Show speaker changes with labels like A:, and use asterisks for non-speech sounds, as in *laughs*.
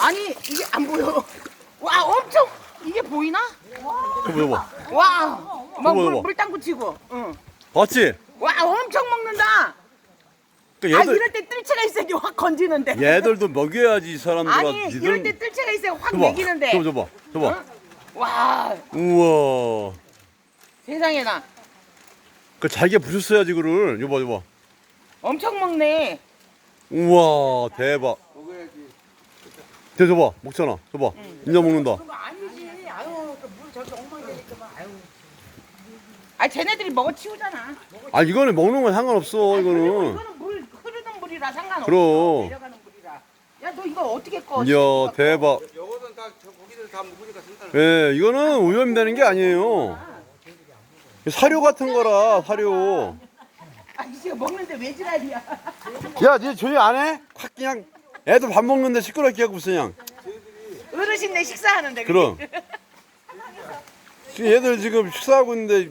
A: 아니 이게 안 보여. 와 엄청 이게 보이나?
B: 저거 여봐.
A: 와. 막
B: 여보,
A: 물,
B: 여보.
A: 물땅고 치고. 응.
B: 봤지?
A: 와 엄청 먹는다.
B: 그
A: 아
B: 얘들
A: 이럴 때 뜰채가 있어야지 확 건지는데.
B: 얘들도 먹여야지 이 사람들아.
A: 아니 이럴 때 뜰채가 있어야 확
B: 저봐.
A: 먹이는데.
B: 저봐 저봐. 저봐.
A: 응? 와
B: 우와.
A: 세상에 나
B: 그 자기가 부셨어야지 그를. 여봐 여봐.
A: 엄청 먹네.
B: 우와 대박. 대 저봐 먹잖아. 저봐. 인자 먹는다.
C: 아니지. 아유, 그물 저기 엉망이니까만. 아유.
A: 아 쟤네들이 먹어 치우잖아.
B: 아 이거는 먹는 건 상관없어
A: 그리고
B: 이거는.
A: 이거는 물 흐르는 물이라 상관없어.
B: 그럼.
A: 내려가는 물이라. 야 너 이거 어떻게 꺼?
B: 이야 대박.
D: 요거는 다 저 고기들 다 먹으니까 쓴다.
B: 예, 이거는 오염되는 게 아니에요. 사료 같은 거라 사료.
A: 아 이제 먹는데 왜 지랄이야?
B: 야, 니 조용히 안 해? 확 그냥 애도 밥 먹는데 시끄럽게 하고 있어 그냥.
A: 어르신네 식사하는데.
B: 그럼. *laughs* 지금 얘들 지금 식사하고 있는데